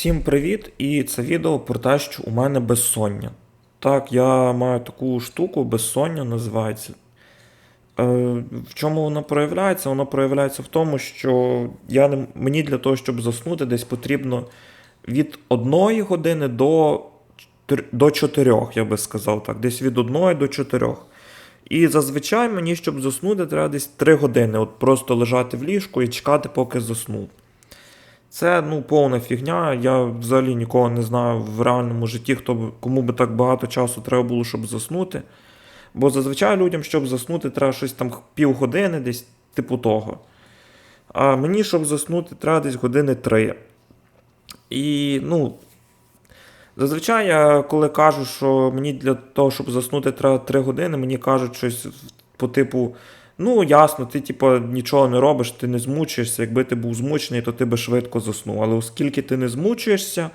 Всім привіт! І це відео про те, що у мене безсоння. Так, я маю таку штуку, безсоння називається. Е, в чому воно проявляється? Воно проявляється в тому, що я не, мені для того, щоб заснути, десь потрібно від 1 години до, до 4, я би сказав так. Десь від 1 до 4. І зазвичай мені, щоб заснути, треба десь 3 години. От просто лежати в ліжку і чекати, поки засну. Це ну повна фігня. Я взагалі нікого не знаю в реальному житті, хто кому би так багато часу треба було, щоб заснути. Бо зазвичай людям, щоб заснути, треба щось там півгодини, десь типу того. А мені, щоб заснути, треба десь години три. І ну. Зазвичай я коли кажу, що мені для того, щоб заснути, треба 3 години, мені кажуть щось по типу: ну, ясно, ти типу, нічого не робиш, ти не змучуєшся. Якби ти був змучений, то ти би швидко заснув. Але оскільки ти не змучуєшся,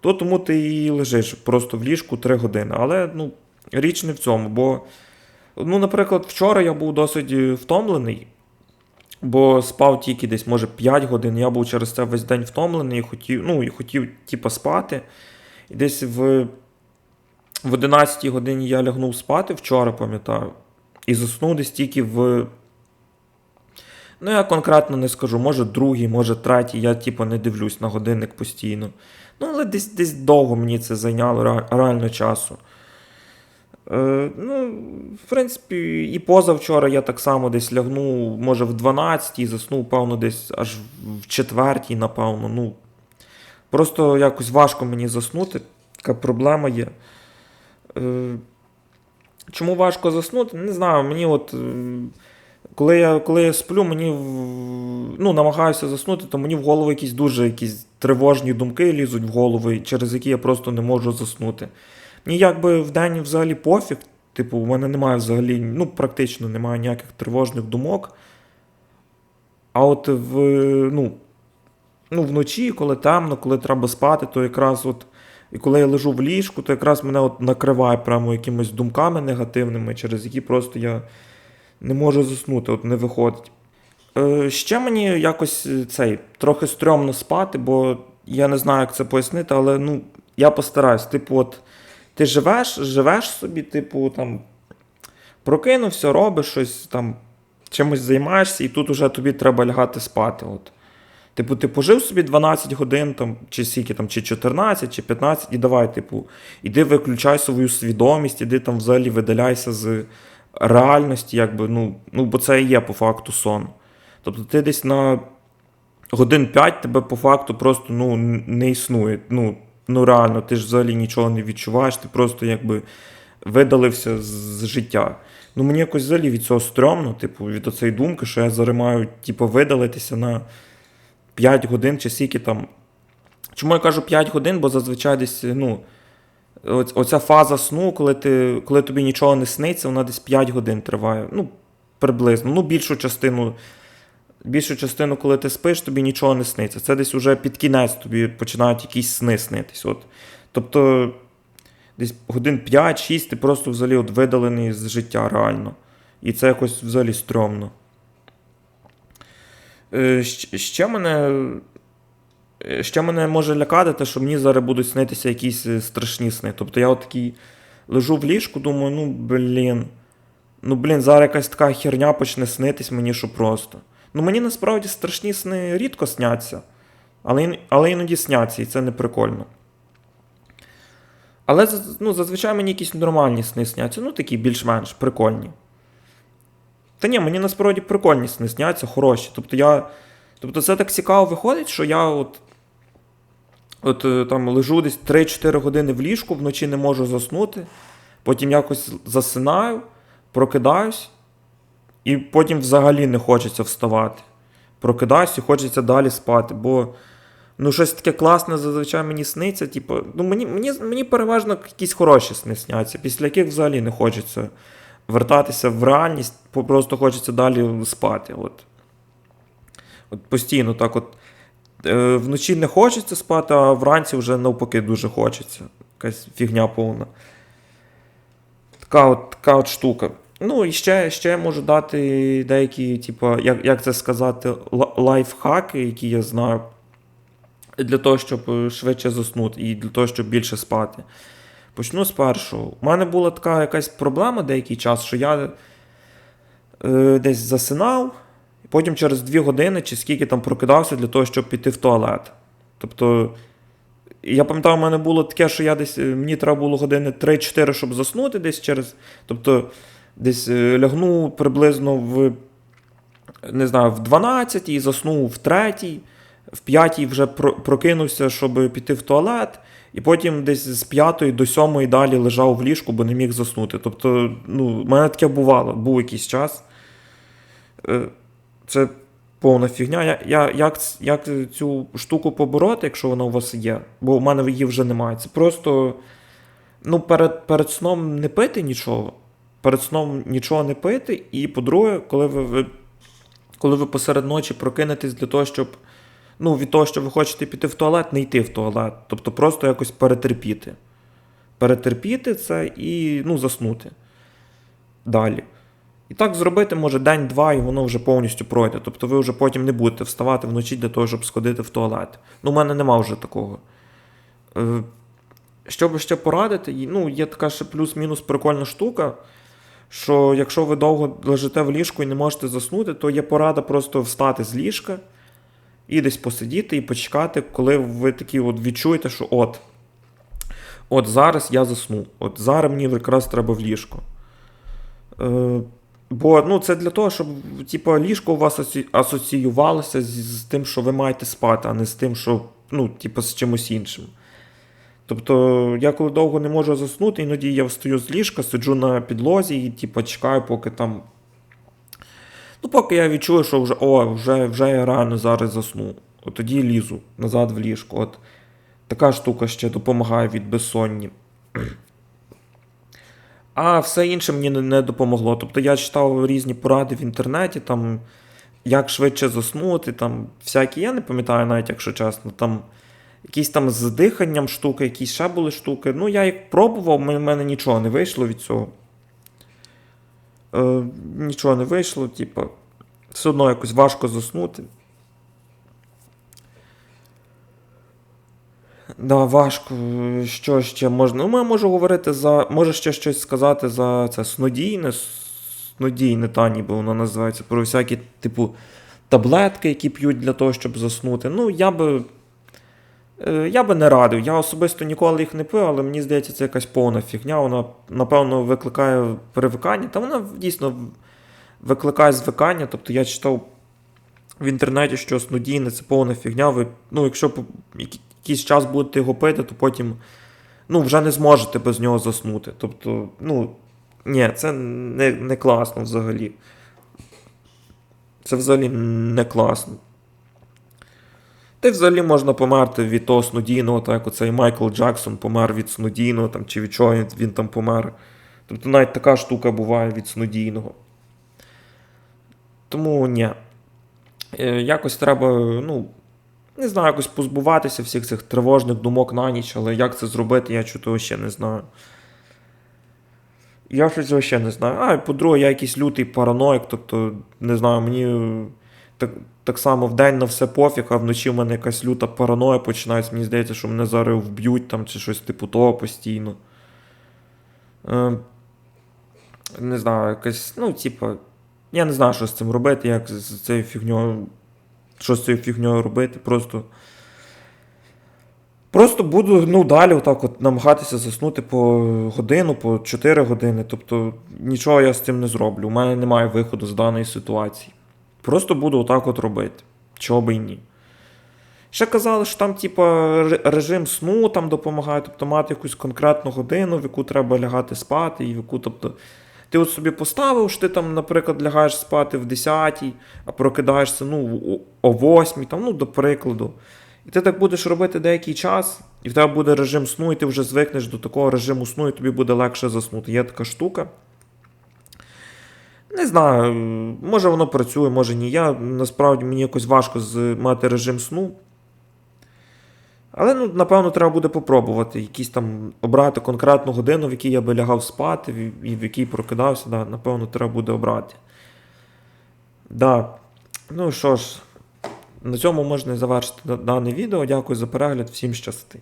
то тому ти і лежиш просто в ліжку 3 години. Але ну, річ не в цьому. Бо, ну, наприклад, вчора я був досить е, втомлений. Бо спав тільки десь, може, 5 годин. Я був через це весь день втомлений і хотів, ну, і хотів типу, спати. І десь в, в 11 годині я лягнув спати вчора, пам'ятаю. І заснув десь тільки в. Ну, я конкретно не скажу, може другий, може третій, я типу не дивлюсь на годинник постійно. Ну, але десь, десь довго мені це зайняло реально часу. Е, ну, в принципі, і позавчора я так само десь лягнув, може, в 12 і заснув, певно, десь аж в 4, напевно. Ну, просто якось важко мені заснути. Така проблема є. Е, чому важко заснути? Не знаю, мені от. е, Коли я, коли я сплю, мені ну, намагаюся заснути, то мені в голову якісь дуже якісь тривожні думки лізуть в голову, через які я просто не можу заснути. Мені якби в день взагалі пофіг. Типу, у мене немає взагалі, ну, практично немає ніяких тривожних думок. А от в, ну, ну, вночі, коли темно, коли треба спати, то якраз от. І коли я лежу в ліжку, то якраз мене от накриває прямо якимись думками негативними, через які просто я не можу заснути, от не виходить. Е, ще мені якось е, цей трохи стрьомно спати, бо я не знаю, як це пояснити, але ну, я постараюсь. Типу, от ти живеш, живеш собі, типу, там прокинувся, робиш щось там, чимось займаєшся, і тут уже тобі треба лягати спати. От. Типу, ти пожив собі 12 годин, там, чи скільки там, чи 14, чи 15, і давай, типу, іди виключай свою свідомість, іди там взагалі видаляйся з реальності, якби, ну, ну, бо це і є по факту сон. Тобто ти десь на годин 5 тебе по факту просто ну, не існує. Ну, ну реально, ти ж взагалі нічого не відчуваєш, ти просто якби видалився з, життя. Ну мені якось взагалі від цього стрьомно, типу, від оцеї думки, що я зараз типу, видалитися на 5 годин чи скільки там. Чому я кажу 5 годин, бо зазвичай десь, ну, оця фаза сну, коли, ти, коли тобі нічого не сниться, вона десь 5 годин триває. Ну, приблизно. Ну, більшу частину, більшу частину, коли ти спиш, тобі нічого не сниться. Це десь уже під кінець тобі починають якісь сни снитись. От. Тобто, десь годин 5-6 ти просто взагалі от видалений з життя реально. І це якось взагалі стрьомно. Е, Ще мене. е, Ще мене може лякати, те, що мені зараз будуть снитися якісь е, страшні сни. Тобто я от такий лежу в ліжку, думаю, ну блін. Ну блін, зараз якась така херня почне снитись мені, що просто. Ну мені насправді страшні сни рідко сняться, але, але іноді сняться, і це не прикольно. Але ну, зазвичай мені якісь нормальні сни сняться, ну такі більш-менш прикольні. Та ні, мені насправді прикольні сни сняться, хороші. Тобто я. Тобто це так цікаво виходить, що я от. От е, там лежу десь 3-4 години в ліжку, вночі не можу заснути, потім якось засинаю, прокидаюсь, і потім взагалі не хочеться вставати. Прокидаюсь і хочеться далі спати, бо ну, щось таке класне зазвичай мені сниться. Типу, ну, мені, мені, мені переважно якісь хороші сни сняться, після яких взагалі не хочеться вертатися в реальність, просто хочеться далі спати. От. От постійно так от. Е, вночі не хочеться спати, а вранці вже навпаки дуже хочеться. Якась фігня повна. Така от, така от штука. Ну, і ще, ще можу дати деякі, типу, як, як це сказати, лайфхаки, які я знаю. для того, щоб е, швидше заснути і для того, щоб більше спати. Почну з першого. У мене була така якась проблема деякий час, що я е, десь засинав, і потім через 2 години чи скільки там прокидався для того, щоб піти в туалет. Тобто, я пам'ятаю, у мене було таке, що я десь, е, мені треба було години 3-4, щоб заснути десь через. Тобто, десь е, лягну приблизно в, не знаю, в 12 і заснув в 3, в 5 вже прокинувся, щоб піти в туалет. І потім десь з 5 до 7 далі лежав в ліжку, бо не міг заснути. Тобто, ну, в мене таке бувало, був якийсь час. Е, Це повна фігня. Я, я, як, як цю штуку побороти, якщо вона у вас є? Бо в мене її вже немає. Це просто ну, перед, перед сном не пити нічого. Перед сном нічого не пити. І по-друге, коли ви, коли ви посеред ночі прокинетесь для того, щоб. Ну, від того, що ви хочете піти в туалет, не йти в туалет. Тобто просто якось перетерпіти. Перетерпіти це і ну, заснути. Далі. І так зробити може день-два, і воно вже повністю пройде. Тобто ви вже потім не будете вставати вночі для того, щоб сходити в туалет. Ну, у мене нема вже такого. Е, що би ще порадити, ну, є така ще плюс-мінус прикольна штука, що якщо ви довго лежите в ліжку і не можете заснути, то є порада просто встати з ліжка і десь посидіти і почекати, коли ви такі от відчуєте, що от. От зараз я засну. От зараз мені якраз треба в ліжко. Е, бо ну, це для того, щоб типу, ліжко у вас асоціювалося з, з тим, що ви маєте спати, а не з тим, що ну, типу, з чимось іншим. Тобто, я коли довго не можу заснути, іноді я встаю з ліжка, сиджу на підлозі і типу, чекаю, поки там. Ну, поки я відчую, що вже, о, вже, вже я реально зараз засну. От тоді лізу назад в ліжко. От така штука ще допомагає від безсонні. А все інше мені не, допомогло. Тобто я читав різні поради в інтернеті, там, як швидше заснути, там всякі, я не пам'ятаю навіть, якщо чесно, там якісь там з диханням штуки, якісь ще були штуки. Ну, я їх пробував, в мене нічого не вийшло від цього. Е, нічого не вийшло, типу, все одно якось важко заснути. Да, важко. Що ще можна? Ну, я можу говорити за. Може ще щось сказати за це снодійне. Снодійне, та ніби воно називається. Про всякі, типу, таблетки, які п'ють для того, щоб заснути. Ну, я би. Е, Я би не радив. Я особисто ніколи їх не пив, але мені здається, це якась повна фігня. Вона, напевно, викликає привикання. Та вона дійсно викликає звикання. Тобто я читав в інтернеті, що снодійне це повна фігня. Ви, ну, якщо якийсь час будете його пити, то потім ну, вже не зможете без нього заснути. Тобто, ну, ні, це не, не класно взагалі. Це взагалі не класно. Та й взагалі можна померти від того снодійного, так як оцей Майкл Джексон помер від снодійного, там, чи від чого він, там помер. Тобто навіть така штука буває від снодійного. Тому ні. Е, Якось треба, ну, не знаю, якось позбуватися всіх цих тривожних думок на ніч, але як це зробити, я чого ще не знаю. Я щось взагалі не знаю. А, по-друге, я якийсь лютий параноїк, тобто, не знаю, мені так, так само вдень на все пофіг, а вночі в мене якась люта параноя починається. Мені здається, що мене зараз вб'ють там чи щось типу того постійно. Е, не знаю, якась, ну, типа, я не знаю, що з цим робити, як з, цією фігньою. Що з цією фігньою робити, просто. Просто буду ну, далі отак от намагатися заснути по годину, по 4 години. Тобто нічого я з цим не зроблю. У мене немає виходу з даної ситуації. Просто буду отак от робити. Чого би і ні. Ще казали, що там, типа, режим сну там допомагає, тобто мати якусь конкретну годину, в яку треба лягати спати, і в яку, тобто. Ти от собі поставив, що ти там, наприклад, лягаєш спати в 10, а прокидаєшся ну, о 8, там, ну, до прикладу. І ти так будеш робити деякий час, і в тебе буде режим сну, і ти вже звикнеш до такого режиму сну, і тобі буде легше заснути. Є така штука. Не знаю, може воно працює, може ні. Я насправді мені якось важко мати режим сну. Але ну, напевно, треба буде попробувати. Якісь там обрати конкретну годину, в якій я би лягав спати, і в якій прокидався. Да, напевно, треба буде обрати. Да. Ну що ж, на цьому можна завершити дане відео. Дякую за перегляд, всім щасти.